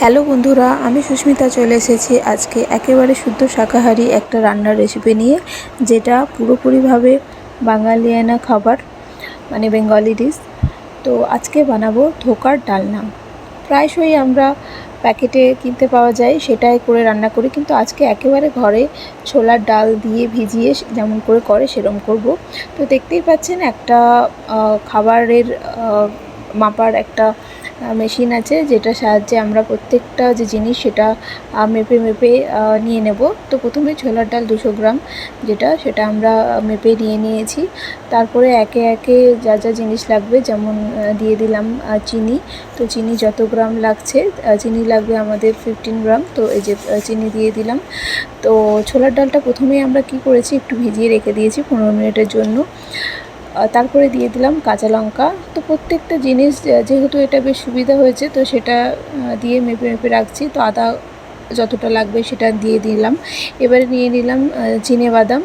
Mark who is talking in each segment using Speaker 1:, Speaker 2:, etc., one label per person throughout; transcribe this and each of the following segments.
Speaker 1: Hello বন্ধুরা, আমি সুস্মিতা চলে এসেছি আজকে একেবারে শুদ্ধ শাকাহারি একটা রান্নার রেসিপি নিয়ে, যেটা পুরোপুরিভাবে বাঙালিয়ানা খাবার মানে বেঙ্গলি ডিশ তো আজকে বানাবো ধোকার ডালনা। প্রায়শই আমরা প্যাকেটে কিনতে পাওয়া যায়, সেটাই করে রান্না করি, কিন্তু আজকে একেবারে ঘরে ছোলার ডাল দিয়ে ভিজিয়ে যেমন করে করে, সেরম করব। তো দেখতেই পাচ্ছেন একটা খাবারের মাপার একটা মেশিন আছে যেটার সাহায্যে আমরা প্রত্যেকটা যে জিনিস সেটা মেপে মেপে নিয়ে নেব। তো প্রথমে ছোলার ডাল দুশো গ্রাম যেটা, সেটা আমরা মেপে নিয়ে নিয়েছি। তারপরে একে একে যা যা জিনিস লাগবে, যেমন দিয়ে দিলাম চিনি। তো চিনি যত গ্রাম লাগছে চিনি লাগবে আমাদের ফিফটিন গ্রাম। তো এই যে চিনি দিয়ে দিলাম। তো ছোলার ডালটা প্রথমেই আমরা কি করেছি, একটু ভিজিয়ে রেখে দিয়েছি পনেরো মিনিটের জন্য। তারপরে দিয়ে দিলাম কাঁচা লঙ্কা। তো প্রত্যেকটা জিনিস যেহেতু এটা বেশ সুবিধা হয়েছে, তো সেটা দিয়ে মেপে মেপে রাখছি। তো আদা যতটা লাগবে সেটা দিয়ে দিলাম। এবারে নিয়ে নিলাম চিনে বাদাম।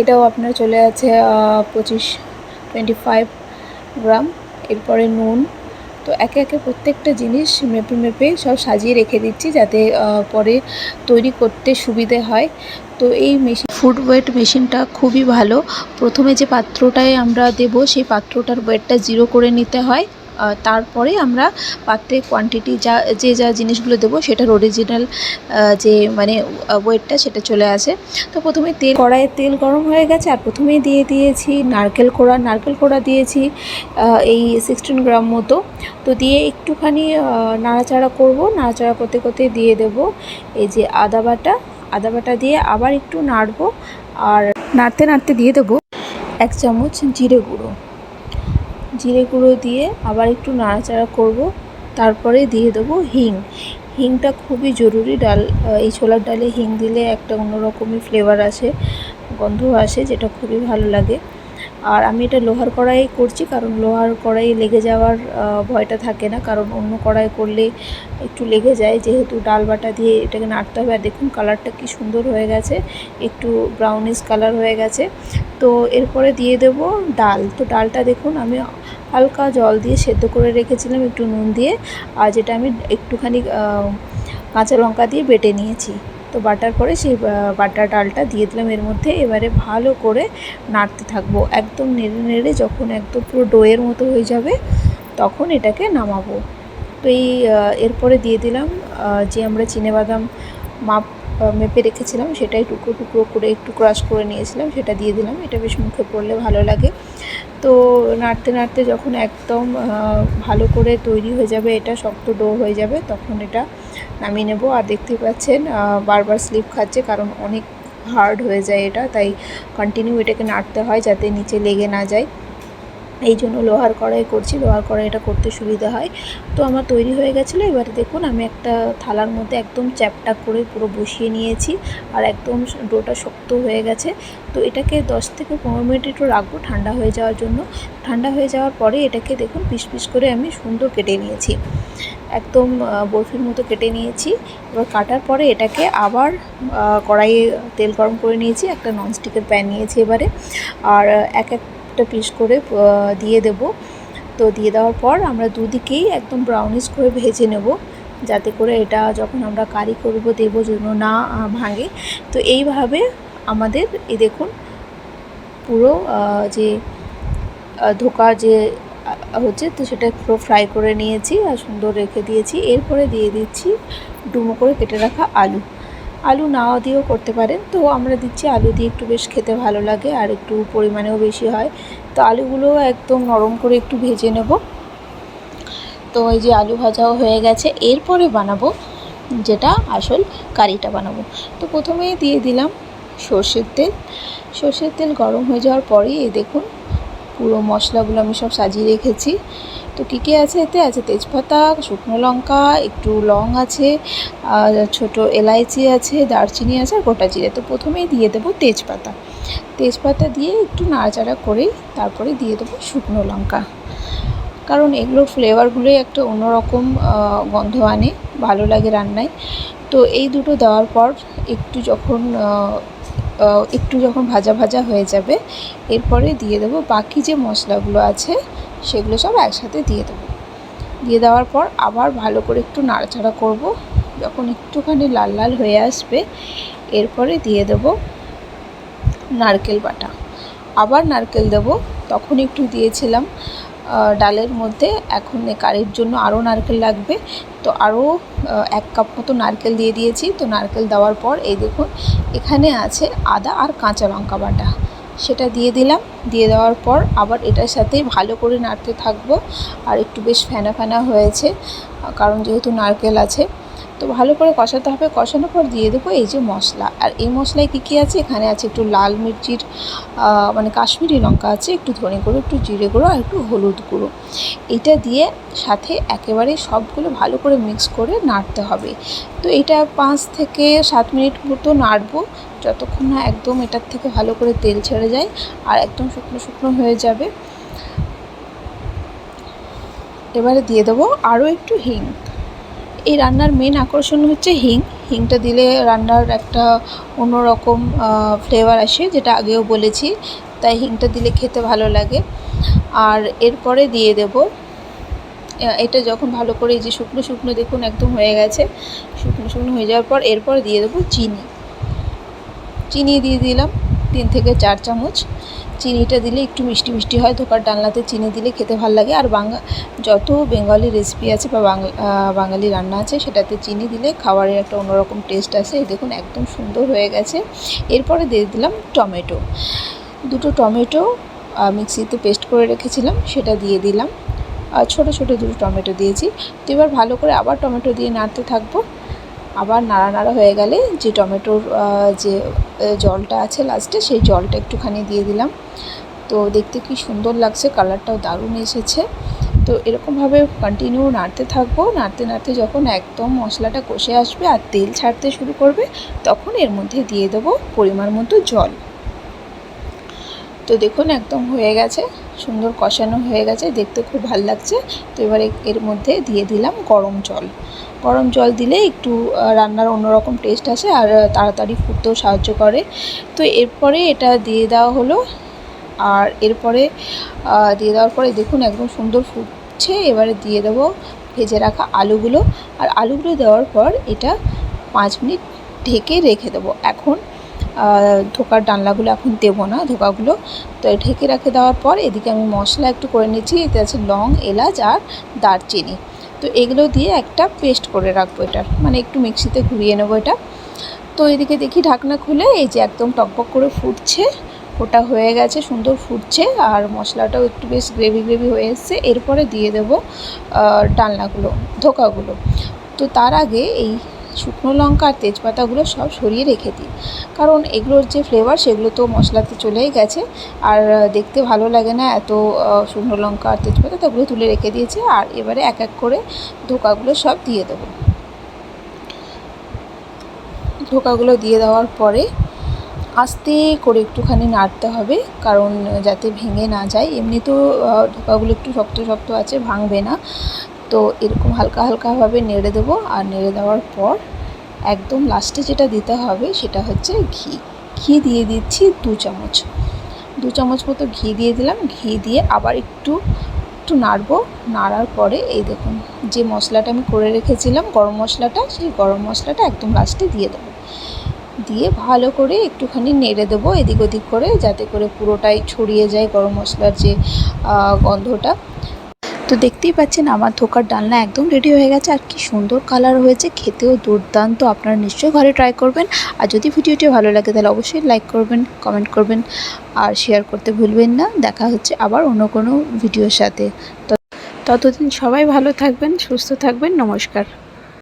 Speaker 1: এটাও আপনার চলে আছে পঁচিশ টোয়েন্টি ফাইভ গ্রাম। এরপরে নুন। তো একে একে প্রত্যেকটা জিনিস মেপে মেপে সব সাজিয়ে রেখে দিচ্ছি যাতে পরে তৈরি করতে সুবিধে হয়। তো এই মেশিন ফুড ওয়েট মেশিনটা খুবই ভালো। প্রথমে যে পাত্রটায় আমরা দেব, সেই পাত্রটার ওয়েটটা জিরো করে নিতে হয়। তারপরে আমরা পাত্রে কোয়ান্টিটি যা, যে যা জিনিসগুলো দেবো, সেটার অরিজিনাল যে মানে ওয়েটটা সেটা চলে আসে। তো প্রথমে তেল, কড়াইয়ে তেল গরম হয়ে গেছে, আর প্রথমেই দিয়ে দিয়েছি নারকেল কোড়া। নারকেল কোড়া দিয়েছি এই সিক্সটিন গ্রাম মতো। তো দিয়ে একটুখানি নাড়াচাড়া করব। নাড়াচাড়া করতে করতে দিয়ে দেব, এই যে আদা বাটা। আদা বাটা দিয়ে আবার একটু নাড়বো আর নাড়তে নাড়তে দিয়ে দেবো এক চামচ জিরে গুঁড়ো। জিরে গুঁড়ো দিয়ে আবার একটু নাড়াচাড়া করব, তারপরে দিয়ে দেবো হিং। হিংটা খুবই জরুরি ডাল এই ছোলার ডালে হিং দিলে একটা অন্যরকমই ফ্লেভার আসে গন্ধ আসে, যেটা খুবই ভালো লাগে। আর আমি এটা লোহার কড়াই করছি, কারণ লোহার কড়াই লেগে যাওয়ার ভয়টা থাকে না। কারণ অন্য কড়াই করলে একটু লেগে যায়, যেহেতু ডাল বাটা দিয়ে এটাকে নাড়তে হবে। আর দেখুন কালারটা কি সুন্দর হয়ে গেছে, একটু ব্রাউনিশ কালার হয়ে গেছে। তো এরপরে দিয়ে দেব ডাল। তো ডালটা দেখুন, আমি হালকা জল দিয়ে সেদ্ধ করে রেখেছিলাম, একটু নুন দিয়ে। আর যেটা আমি একটুখানি কাঁচা লঙ্কা দিয়ে বেটে নিয়েছি। তো বাটার পরে সেই আহ, বাটা ডালটা দিয়ে দিলাম। এর মধ্যে এবারে ভালো করে নাড়তে থাকব। একদম নেড়ে নেড়ে যখন একদম পুরো ডোয়ের মতো হয়ে যাবে তখন এটাকে নামাবো। তো এই এরপরে দিয়ে দিলাম যে আমরা চিনেবাদাম মাপ মেপে রেখেছিলাম সেটাই টুকরো টুকরো করে একটু ক্রাশ করে নিয়েছিলাম সেটা দিয়ে দিলাম। এটা বেশ মুখে পড়লে ভালো লাগে। তো নাড়তে নাড়তে যখন একদম ভালো করে তৈরি হয়ে যাবে এটা শক্ত ডো হয়ে যাবে তখন এটা নামিয়ে নেব। আর দেখতে পাচ্ছেন বারবার স্লিপ খাচ্ছে কারণ অনেক হার্ড হয়ে যায় এটা, তাই কন্টিনিউ এটাকে নাড়তে হয় যাতে নিচে লেগে না যায়। এই জন্য লোহার কড়াই করছি, লোহার কড়াই এটা করতে সুবিধা হয়। তো আমার তৈরি হয়ে গেছিল, এবারে দেখুন আমি একটা থালার মধ্যে একদম চ্যাপটা করে পুরো বসিয়ে নিয়েছি আর একদম ডোটা শক্ত হয়ে গেছে। তো এটাকে দশ থেকে পনেরো মিনিট একটু রাখব ঠান্ডা হয়ে যাওয়ার জন্য। ঠান্ডা হয়ে যাওয়ার পরে এটাকে দেখুন পিস পিস করে আমি সুন্দর কেটে নিয়েছি। একদম বরফির মতো কেটে নিয়েছি। এবার কাটার পরে এটাকে আবার কড়াইয়ে তেল গরম করে নিয়েছি, একটা ননস্টিকের প্যান নিয়েছি এবারে। আর এক এক একটা পিস করে দিয়ে দেব। তো দিয়ে দেওয়ার পর আমরা দুদিকেই একদম ব্রাউনিশ করে ভেজে নেব, যাতে করে এটা যখন আমরা কারি করব, দেবো যেন না ভাঙে। তো এইভাবে আমাদের এই দেখুন, পুরো যে ধোকা যে হচ্ছে, তো সেটা পুরো ফ্রাই করে নিয়েছি আর সুন্দর রেখে দিয়েছি। এরপরে দিয়ে দিচ্ছি ডুমো করে কেটে রাখা আলু। আলু না দিয়েও করতে পারেন। তো আমরা দিচ্ছি আলু দিয়ে একটু বেশ খেতে ভালো লাগে আর একটু পরিমাণেও বেশি হয়। তো আলুগুলো একদম নরম করে একটু ভেজে নেব। তো এই যে আলু ভাজাও হয়ে গেছে। এরপরে বানাবো যেটা আসল কারিটা বানাবো। তো প্রথমেই দিয়ে দিলাম সর্ষের তেল। সর্ষের তেল গরম হয়ে যাওয়ার পরেই এই দেখুন পুরো মশলাগুলো আমি সব সাজিয়ে রেখেছি। তো কী কী আছে এতে? আছে তেজপাতা, শুকনো লঙ্কা, একটু লং আছে, আর ছোটো এলাইচি আছে, দারচিনি আছে, আর গোটা জিরে। তো প্রথমেই দিয়ে দেবো তেজপাতা। তেজপাতা দিয়ে একটু নাড়াচাড়া করে তারপরে দিয়ে দেবো শুকনো লঙ্কা। কারণ এগুলোর ফ্লেভারগুলোই একটা অন্যরকম গন্ধ আনে, ভালো লাগে রান্নায়। তো এই দুটো দেওয়ার পর একটু যখন একটু যখন ভাজা ভাজা হয়ে যাবে, এরপরে দিয়ে দেবো বাকি যে মশলাগুলো আছে, সেগুলো সব একসাথে দিয়ে দেবো। দিয়ে দেওয়ার পর আবার ভালো করে একটু নাড়াচাড়া করব, যখন একটুখানি লাল লাল হয়ে আসবে, এরপরে দিয়ে দেব নারকেল বাটা। আবার নারকেল দেব, তখন একটু দিয়েছিলাম ডালের মধ্যে। এখন কারির জন্য আরও নারকেল লাগবে। তো আরও এক কাপ মতো নারকেল দিয়ে দিয়েছি। তো নারকেল দেওয়ার পর এই দেখুন, এখানে আছে আদা আর কাঁচা লঙ্কা বাটা। সেটা দিয়ে দিলাম। দিয়ে দেওয়ার পর আবার এটার সাথে ভালো করে নাড়তে থাকব। আর একটু বেশ ফেনা ফেনা হয়েছে। কারণ যেহেতু নারকেল আছে তো ভালো করে কষাতে হবে। কষানোর পর দিয়ে দেবো এই যে মশলা। আর এই মশলায় কী কী আছে? এখানে আছে একটু লাল মির্চির মানে কাশ্মীরি লঙ্কা আছে, একটু ধনে গুঁড়ো, একটু জিরে গুঁড়ো আর একটু হলুদ গুঁড়ো। এটা দিয়ে সাথে একেবারে সবগুলো ভালো করে মিক্স করে নাড়তে হবে। তো এটা পাঁচ থেকে সাত মিনিট মতো নাড়বো। যতক্ষণ না একদম এটার থেকে ভালো করে তেল ছেড়ে যায় আর একদম শুকনো শুকনো হয়ে যাবে। এবারে দিয়ে দেবো আরও একটু হিং। এই রান্নার মেন আকর্ষণ হচ্ছে হিং। হিংটা দিলে রান্নার একটা অন্যরকম ফ্লেভার আসে, যেটা আগেও বলেছি। তাই হিংটা দিলে খেতে ভালো লাগে। আর এরপরে দিয়ে দেব এটা যখন ভালো করে এই যে শুকনো শুকনো দেখুন একদম হয়ে গেছে, শুকনো শুকনো হয়ে যাওয়ার পর এরপর দিয়ে দেবো চিনি। চিনি দিয়ে দিলাম। তিন থেকে চার চামচ। চিনিটা দিলে একটু মিষ্টি মিষ্টি হয়, ধোকার ডালনাতে চিনি দিলে খেতে ভালো লাগে। আর বাঙা, যত বেঙ্গলি রেসিপি আছে বা বাঙালি রান্না আছে, সেটাতে চিনি দিলে খাবারের একটা অন্যরকম টেস্ট আসে। দেখুন, একদম সুন্দর হয়ে গেছে। এরপরে দিয়ে দিলাম টমেটো। দুটো টমেটো মিক্সিতে পেস্ট করে রেখেছিলাম, সেটা দিয়ে দিলাম। আর ছোটো ছোটো দুটো টমেটো দিয়েছি। তো এবার ভালো করে আবার টমেটো দিয়ে নাড়তে থাকব। আবার নাড়া নাড়া হয়ে গেলে যে টমেটোর যে জলটা আছে লাস্টে সেই জলটা একটুখানি দিয়ে দিলাম। তো দেখতে কি সুন্দর লাগছে কালারটাও দারুণ এসেছে। তো এরকমভাবে কন্টিনিউ নাড়তে থাকব। নাড়তে নাড়তে যখন একদম মশলাটা কষে আসবে আর তেল ছাড়তে শুরু করবে, তখন এর মধ্যে দিয়ে দেবো পরিমাণ মতো জল। তো দেখুন, একদম হয়ে গেছে। সুন্দর কষানো হয়ে গেছে, দেখতে খুব ভালো লাগছে। তো এবারে এর মধ্যে দিয়ে দিলাম গরম জল। গরম জল দিলে একটু রান্নার অন্যরকম টেস্ট আসে আর তাড়াতাড়ি ফুটতেও সাহায্য করে। তো এরপরে এটা দিয়ে দেওয়া হলো। আর এরপরে দিয়ে দেওয়ার পরে দেখুন একদম সুন্দর ফুটছে। এবারে দিয়ে দেবো ভেজে রাখা আলুগুলো। আর আলুগুলো দেওয়ার পর এটা পাঁচ মিনিট ঢেকে রেখে দেবো। এখন ধোকার ডালনাগুলো এখন দেবো না, ধোকাগুলো। তো ঢেকে রেখে দেওয়ার পর এদিকে আমি মশলা একটু করে নিচ্ছি, এতে আছে লং, এলাচ আর দারচিনি। তো এগুলো দিয়ে একটা পেস্ট করে রাখব এটার মানে একটু মিক্সিতে ঘুরিয়ে নেব এটা। তো এদিকে দেখি ঢাকনা খুলে এই যে একদম টকবক করে ফুটছে, ওটা হয়ে গেছে, সুন্দর ফুটছে, আর মশলাটাও একটু বেশ গ্রেভি গ্রেভি হয়ে এসছে। এরপরে দিয়ে দেবো ডালনাগুলো, ধোকাগুলো। তো তার আগে এই শুকনো লঙ্কা আর তেজপাতাগুলো সব সরিয়ে রেখে দিই। কারণ এগুলোর যে ফ্লেভার সেগুলো তো মশলাতে চলেই গেছে। আর দেখতে ভালো লাগে না এত শুকনো লঙ্কা আর তেজপাতা তাগুলো তুলে রেখে দিয়েছে। আর এবারে এক এক করে ধোকাগুলো সব দিয়ে দেবো। ধোকাগুলো দিয়ে দেওয়ার পরে আস্তে করে একটুখানি নাড়তে হবে কারণ যাতে ভেঙে না যায়। এমনিতেও আহ, ধোকাগুলো একটু শক্ত শক্ত আছে ভাঙবে না। তো এরকম হালকা হালকাভাবে নেড়ে দেবো। আর নেড়ে দেওয়ার পর একদম লাস্টে যেটা দিতে হবে সেটা হচ্ছে ঘি। ঘি দিয়ে দিচ্ছি দু চামচ। দু চামচ মতো ঘি দিয়ে দিলাম। ঘি দিয়ে আবার একটু একটু নাড়বো। নাড়ার পরে এই দেখুন, যে মশলাটা আমি করে রেখেছিলাম, গরম মশলাটা, সেই গরম মশলাটা একদম লাস্টে দিয়ে দেবো। দিয়ে ভালো করে একটুখানি নেড়ে দেবো এদিক ওদিক করে, যাতে করে পুরোটাই ছড়িয়ে যায় গরম মশলার যে গন্ধটা। তো দেখতেই পাচ্ছেন আমার ধোকার ডালনা একদম রেডি হয়ে গেছে। আর কি সুন্দর কালার হয়েছে, খেতেও দুর্দান্ত। আপনারা নিশ্চয়ই ঘরে ট্রাই করবেন। আর যদি ভিডিওটি ভালো লাগে, তাহলে অবশ্যই লাইক করবেন কমেন্ট করবেন। আর শেয়ার করতে ভুলবেন না। দেখা হচ্ছে আবার অন্য কোনো ভিডিওর সাথে। ততদিন সবাই ভালো থাকবেন, সুস্থ থাকবেন। নমস্কার।